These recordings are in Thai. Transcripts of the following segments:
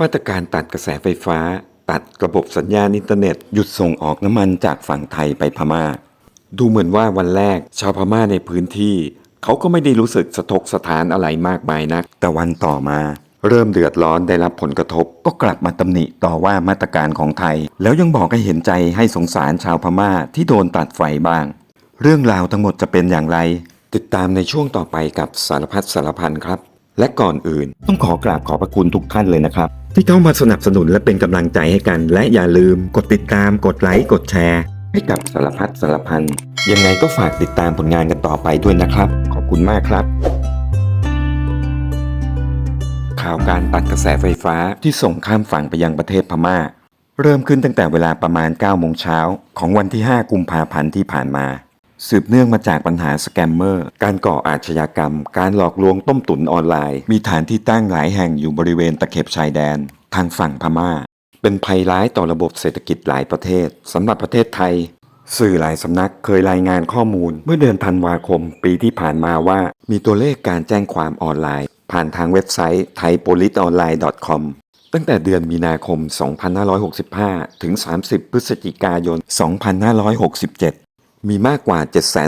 มาตรการตัดกระแสไฟฟ้า ตัดระบบสัญญาณอินเทอร์เน็ต หยุดส่งออกน้ำมันจากฝั่งไทยไปพม่า ดูเหมือนว่าวันแรก ชาวพม่าในพื้นที่ เขาก็ไม่ได้รู้สึกสะทกสถานอะไรมากมายนัก แต่วันต่อมา เริ่มเดือดร้อนได้รับผลกระทบ ก็กลับมาตำหนิต่อว่ามาตรการของไทย แล้วยังบอกให้เห็นใจให้สงสารชาวพม่าที่โดนตัดไฟบ้าง เรื่องราวทั้งหมดจะเป็นอย่างไร ติดตามในช่วงต่อไปกับสารพัดสารพันครับ และก่อนอื่นต้องขอกราบขอบพระคุณทุกท่านเลยนะครับ ที่เข้ามาสนับสนุนและเป็นกำลังใจให้กัน และอย่าลืมกดติดตามกดไลค์กดแชร์ ให้กับสารพัดสารพันยังไงก็ฝากติดตามผลงานกันต่อไปด้วยนะครับ ขอบคุณมากครับ ข่าวการตัดกระแสไฟฟ้าที่ส่งข้ามฝั่งไปยังประเทศพม่า เริ่มขึ้นตั้งแต่เวลาประมาณ9โมงเช้าของวันที่ 5 กุมภาพันธ์ที่ผ่านมา สืบเนื่องมาจากปัญหาสแกมเมอร์ การก่ออาชญากรรม การหลอกลวงต้มตุ๋นออนไลน์ มีฐานที่ตั้งหลายแห่งอยู่บริเวณตะเข็บชายแดน ทางฝั่งพม่า เป็นภัยร้ายต่อระบบเศรษฐกิจหลายประเทศสำหรับประเทศไทย สื่อหลายสำนักเคยรายงานข้อมูล เมื่อเดือนธันวาคม ปีที่ผ่านมาว่า มีตัวเลขการแจ้งความออนไลน์ ผ่านทางเว็บไซต์ thaipoliceonline.com ตั้งแต่เดือนมีนาคม 2565 ถึง 30 พฤศจิกายน 2567 มีมากกว่า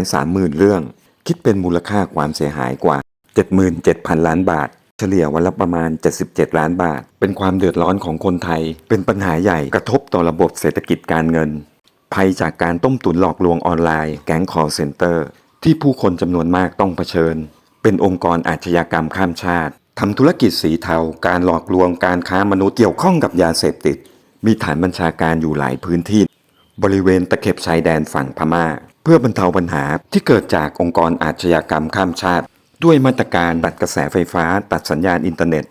730,000 เรื่อง คิดเป็นมูลค่าความเสียหายกว่า 77,000 ล้านบาท เฉลี่ยวันละประมาณ 77 ล้านบาท เป็นความเดือดร้อนของคนไทย เป็นปัญหาใหญ่กระทบต่อระบบเศรษฐกิจการเงิน ภัยจากการต้มตุ๋นหลอกลวงออนไลน์แก๊งคอร์เซนเตอร์ ที่ผู้คนจำนวนมากต้องเผชิญ เป็นองค์กรอาชญากรรมข้ามชาติทำธุรกิจสีเทา การหลอกลวงการค้ามนุษย์เกี่ยวข้องกับยาเสพติด มีฐานบัญชาการอยู่หลายพื้นที่ บริเวณตะเข็บชายแดนฝั่งพม่า เพื่อบรรเทาปัญหาที่เกิดจากองค์กรอาชญากรรมข้ามชาติ ด้วยมาตรการตัดกระแสไฟฟ้า ตัดสัญญาณอินเทอร์เน็ต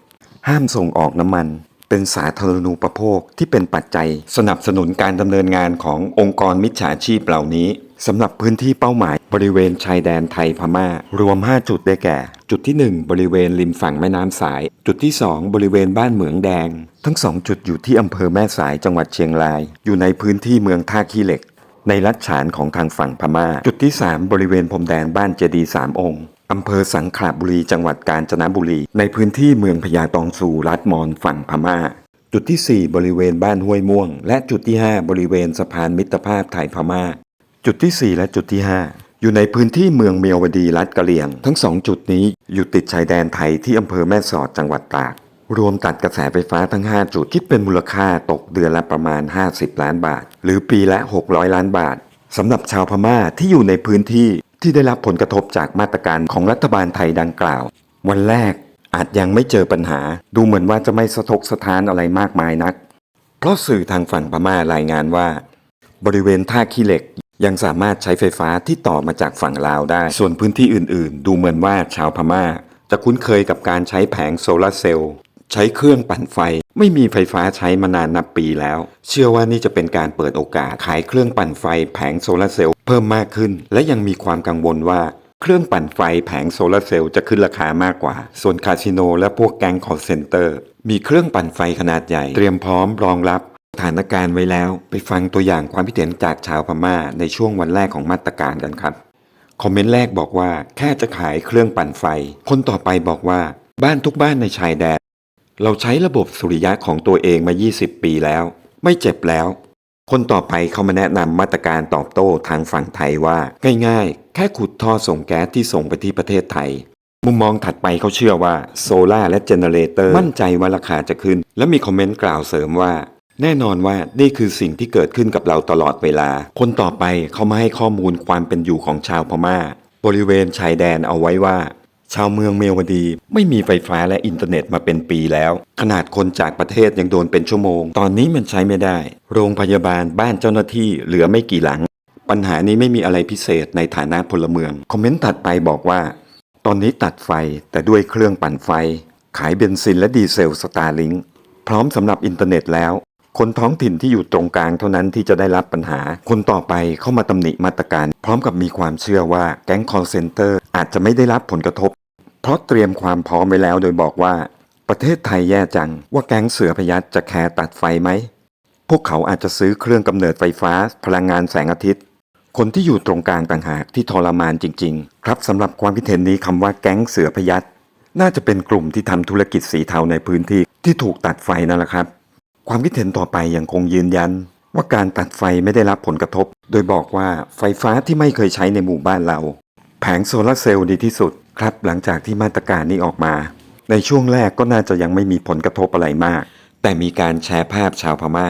ห้ามส่งออกน้ำมัน เป็นสาธารณูปโภคที่เป็นปัจจัย สนับสนุนการดำเนินงานขององค์กรมิจฉาชีพเหล่านี้ สำหรับพื้นที่เป้าหมายบริเวณชายแดนไทยพม่า รวม 5 จุดได้แก่ จุดที่ 1 บริเวณริมฝั่งแม่น้ำสาย จุดที่ 2 บริเวณบ้านเหมืองแดง ทั้ง 2 จุดอยู่ที่อำเภอแม่สายจังหวัดเชียงราย อยู่ในพื้นที่เมืองท่าขี้เหล็ก ในรัฐฉานของทางฝั่งพม่า จุดที่ 3 บริเวณพรมแดนบ้านเจดีสามองค์อำเภอสังขละบุรีจังหวัดกาญจนบุรี ในพื้นที่เมืองพญาตองซูรัฐมอนฝั่งพม่าจุดที่ 4 บริเวณบ้านห้วยม่วง และจุดที่ 5 บริเวณสะพานมิตรภาพไทยพม่า จุดที่ 4 และจุดที่ 5 อยู่ในพื้นที่เมืองเมียวดีรัฐกะเหรี่ยง ทั้งสองจุดนี้อยู่ติดชายแดนไทยที่อำเภอแม่สอดจังหวัดตาก รวมตัดกระแสไฟฟ้าทั้ง 5 จุดคิดเป็นมูลค่าตกเดือนละประมาณ 50 ล้านบาท หรือปีละ 600 ล้านบาทสำหรับชาวพม่าที่อยู่ในพื้นที่ที่ได้รับผลกระทบจากมาตรการของรัฐบาลไทยดังกล่าว วันแรกอาจยังไม่เจอปัญหา ดูเหมือนว่าจะไม่สะทกสะท้านอะไรมากมายนัก เพราะสื่อทางฝั่งพม่ารายงานว่า บริเวณท่าขี้เหล็ก ยังสามารถใช้ไฟฟ้าที่ต่อมาจากฝั่งลาวได้ ส่วนพื้นที่อื่นๆ ดูเหมือนว่าชาวพม่า จะคุ้นเคยกับการใช้แผงโซลาร์เซลล์ใช้เครื่องปั่นไฟ ไม่มีไฟฟ้าใช้มานานนับปีแล้ว เชื่อว่านี่จะเป็นการเปิดโอกาสขายเครื่องปั่นไฟแผงโซลาร์เซลล์เพิ่มมากขึ้น และยังมีความกังวลว่าเครื่องปั่นไฟแผงโซลาร์เซลล์จะขึ้นราคามากกว่า ส่วนคาสิโนและพวกแก๊งคอร์เซนเตอร์ มีเครื่องปั่นไฟขนาดใหญ่ เตรียมพร้อมรองรับ สถานการณ์ไว้แล้วไปฟังตัวอย่างความคิดเห็นจากชาวพม่าในช่วงวันแรกของมาตรการกันครับ คอมเมนต์แรกบอกว่าแค่จะขายเครื่องปั่นไฟ คนต่อไปบอกว่า บ้านทุกบ้านในชายแดน เราใช้ระบบสุริยะของตัวเองมา 20 ปีแล้ว ไม่เจ็บแล้ว คนต่อไปเขามาแนะนำมาตรการตอบโต้ทางฝั่งไทยว่า ง่ายๆ แค่ขุดท่อส่งแก๊สที่ส่งไปที่ประเทศไทย มุมมองถัดไปเขาเชื่อว่าโซลาและเจเนเรเตอร์มั่นใจว่าราคาจะขึ้น และมีคอมเมนต์กล่าวเสริมว่า แน่นอนว่านี่คือสิ่งที่เกิดขึ้นกับเราตลอดเวลา คนต่อไปเขามาให้ข้อมูลความเป็นอยู่ของชาวพม่า บริเวณชายแดนเอาไว้ว่า ชาวเมืองเมวดีไม่มีไฟฟ้าและอินเทอร์เน็ตมาเป็นปีแล้ว ขนาดคนจากประเทศยังโดนเป็นชั่วโมง ตอนนี้มันใช้ไม่ได้ โรงพยาบาลบ้านเจ้าหน้าที่เหลือไม่กี่หลัง ปัญหานี้ไม่มีอะไรพิเศษในฐานะพลเมือง คอมเมนต์ถัดไปบอกว่า ตอนนี้ตัดไฟแต่ด้วยเครื่องปั่นไฟ ขายเบนซินและดีเซลสตาร์ลิงพร้อมสำหรับอินเทอร์เน็ตแล้ว คนท้องถิ่นที่อยู่ตรงกลางเท่านั้นที่จะได้รับปัญหา คนต่อไปเข้ามาตำหนิมาตรการ พร้อมกับมีความเชื่อว่าแก๊งคอร์เซนเตอร์อาจจะไม่ได้รับผลกระทบ เพราะเตรียมความพร้อมไว้แล้วโดยบอกว่า ประเทศไทยแย่จัง ว่าแก๊งเสือพยัตจะแคร์ตัดไฟไหม พวกเขาอาจจะซื้อเครื่องกำเนิดไฟฟ้า พลังงานแสงอาทิตย์ คนที่อยู่ตรงกลางต่างหากที่ทรมานจริง ๆ ครับสำหรับความคิดเห็นนี้คำว่าแก๊งเสือพยัตน่าจะเป็นกลุ่มที่ทำธุรกิจสีเทาในพื้นที่ที่ถูกตัดไฟนั่นแหละครับ ความคิดเห็นต่อไปยังคงยืนยัน ว่าการตัดไฟไม่ได้รับผลกระทบ โดยบอกว่าไฟฟ้าที่ไม่เคยใช้ในหมู่บ้านเรา แผงโซลาร์เซลล์ดีที่สุดครับหลังจากที่มาตรการนี้ออกมา ในช่วงแรกก็น่าจะยังไม่มีผลกระทบอะไรมาก แต่มีการแชร์ภาพชาวพม่า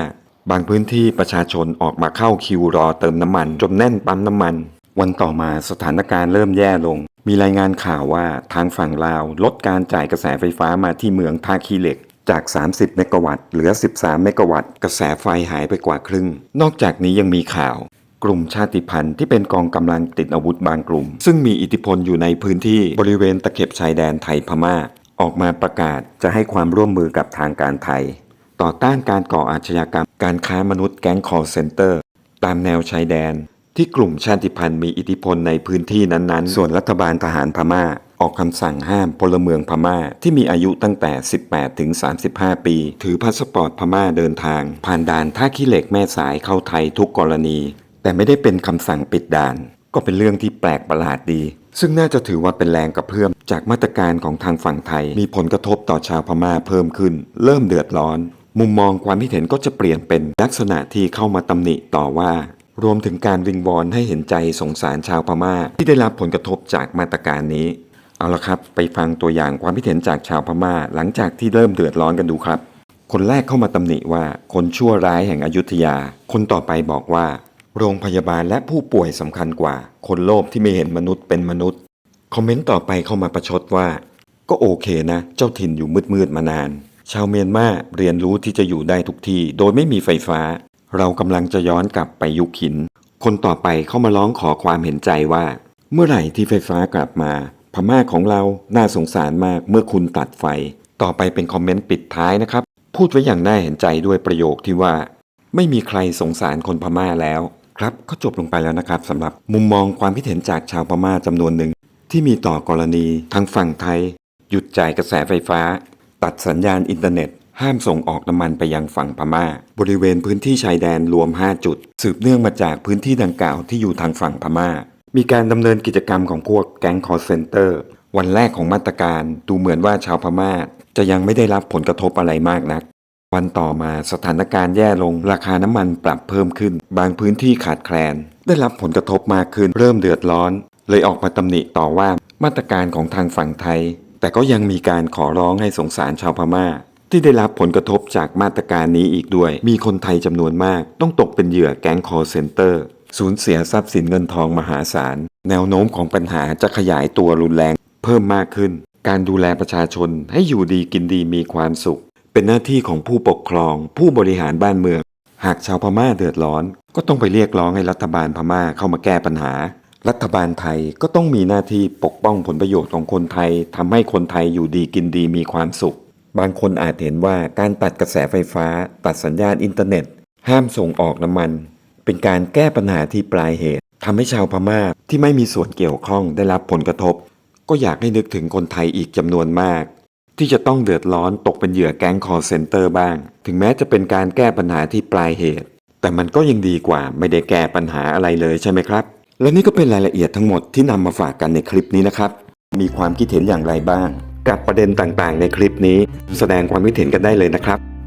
บางพื้นที่ประชาชนออกมาเข้าคิวรอเติมน้ำมันจนแน่นปั๊มน้ำมัน วันต่อมาสถานการณ์เริ่มแย่ลง มีรายงานข่าวว่าทางฝั่งลาวลดการจ่ายกระแสไฟฟ้ามาที่เมืองท่าขี้เหล็ก จาก 30 เมกะวัตต์เหลือ 13 เมกะวัตต์ กระแสไฟหายไปกว่าครึ่ง นอกจากนี้ยังมีข่าว กลุ่มชาติพันธุ์ที่เป็นกองกำลังติดอาวุธบางกลุ่ม ซึ่งมีอิทธิพลอยู่ในพื้นที่บริเวณตะเข็บชายแดนไทยพม่า ออกมาประกาศจะให้ความร่วมมือกับทางการไทย ต่อต้านการก่ออาชญากรรม การค้ามนุษย์แก๊งคอร์เซนเตอร์ ตามแนวชายแดน ที่กลุ่มชาติพันธุ์มีอิทธิพลในพื้นที่นั้นๆ ส่วนรัฐบาลทหารพม่าออกคำสั่งห้ามพลเมืองพม่าที่มีอายุตั้งแต่ 18 ถึง 35 ปี ถือพาสปอร์ตพม่าเดินทาง ผ่านด่านท่าขี้เหล็กแม่สายเข้าไทยทุกกรณี แต่ไม่ได้เป็นคำสั่งปิดด่าน ก็เป็นเรื่องที่แปลกประหลาดดี ซึ่งน่าจะถือว่าเป็นแรงกระเพื่อมจากมาตรการของทางฝั่งไทย มีผลกระทบต่อชาวพม่าเพิ่มขึ้น เริ่มเดือดร้อน มุมมองความคิดเห็นก็จะเปลี่ยนเป็นลักษณะที่เข้ามาตำหนิต่อว่ารวมถึงการวิงวอนให้เห็นใจสงสารชาวพม่าที่ได้รับผลกระทบจากมาตรการนี้ เอาละครับ ไปฟังตัวอย่างความคิดเห็นจากชาวพม่า หลังจากที่เริ่มเดือดร้อนกันดูครับ คนแรกเข้ามาตำหนิว่าคนชั่วร้ายแห่งอยุธยา คนต่อไปบอกว่า โรงพยาบาลและผู้ป่วยสำคัญกว่า คนโลภที่ไม่เห็นมนุษย์เป็นมนุษย์ คอมเมนต์ต่อไปเข้ามาประชดว่า ก็โอเคนะ เจ้าถิ่นอยู่มืดๆมานาน ชาวเมียนมาเรียนรู้ที่จะอยู่ได้ทุกที่ โดยไม่มีไฟฟ้า เรากำลังจะย้อนกลับไปยุคหิน คนต่อไปเข้ามาร้องขอความเห็นใจว่า เมื่อไหร่ที่ไฟฟ้ากลับมา พม่าของเราน่าสงสารมากเมื่อคุณตัดไฟ ต่อไปเป็นคอมเมนต์ปิดท้ายนะครับ พูดไว้อย่างน่าเห็นใจด้วยประโยคที่ว่า ไม่มีใครสงสารคนพม่าแล้ว ครับก็จบลงไปแล้วนะครับสำหรับมุมมองความคิดเห็นจากชาวพม่าจำนวนหนึ่ง ที่มีต่อกรณีทางฝั่งไทย หยุดจ่ายกระแสไฟฟ้า ตัดสัญญาณอินเทอร์เน็ต ห้ามส่งออกน้ำมันไปยังฝั่งพม่า บริเวณพื้นที่ชายแดนรวม 5 จุด สืบเนื่องมาจากพื้นที่ดังกล่าวที่อยู่ทางฝั่งพม่า มีการดำเนินกิจกรรมของพวกแก๊งคอร์เซนเตอร์ วันแรกของมาตรการดูเหมือนว่าชาวพม่า จะยังไม่ได้รับผลกระทบอะไรมากนัก วันต่อมาสถานการณ์แย่ลงราคาน้ำมันปรับเพิ่มขึ้น บางพื้นที่ขาดแคลน ได้รับผลกระทบมากขึ้นเริ่มเดือดร้อน เลยออกมาตำหนิต่อว่ามาตรการของทางฝั่งไทย แต่ก็ยังมีการขอร้องให้สงสารชาวพม่า ที่ได้รับผลกระทบจากมาตรการนี้อีกด้วย มีคนไทยจำนวนมาก ต้องตกเป็นเหยื่อแก๊งคอร์เซนเตอร์ สูญเสียทรัพย์สินเงินทองมหาศาล แนวโน้มของปัญหาจะขยายตัวรุนแรงเพิ่มมากขึ้น การดูแลประชาชนให้อยู่ดีกินดีมีความสุข เป็นหน้าที่ของผู้ปกครอง ผู้บริหารบ้านเมือง หากชาวพม่าเดือดร้อน ก็ต้องไปเรียกร้องให้รัฐบาลพม่าเข้ามาแก้ปัญหา รัฐบาลไทยก็ต้องมีหน้าที่ปกป้องผลประโยชน์ของคนไทยทำให้คนไทยอยู่ดีกินดีมีความสุข บางคนอาจเห็นว่าการตัดกระแสไฟฟ้า ตัดสัญญาณอินเทอร์เน็ต ห้ามส่งออกน้ำมัน เป็นการแก้ปัญหาที่ปลายเหตุทำให้ชาวพม่าที่ไม่มีส่วนเกี่ยวข้องได้รับผลกระทบ ก็อยากให้นึกถึงคนไทยอีกจำนวนมาก ที่จะต้องเดือดร้อนตกเป็นเหยื่อแก๊งคอร์เซนเตอร์บ้าง ถึงแม้จะเป็นการแก้ปัญหาที่ปลายเหตุ แต่มันก็ยังดีกว่าไม่ได้แก้ปัญหาอะไรเลยใช่ไหมครับ และนี่ก็เป็นรายละเอียดทั้งหมดที่นำมาฝากกันในคลิปนี้นะครับ มีความคิดเห็นอย่างไรบ้าง กับประเด็นต่างๆ ในคลิปนี้ แสดงความคิดเห็นกันได้เลยนะครับ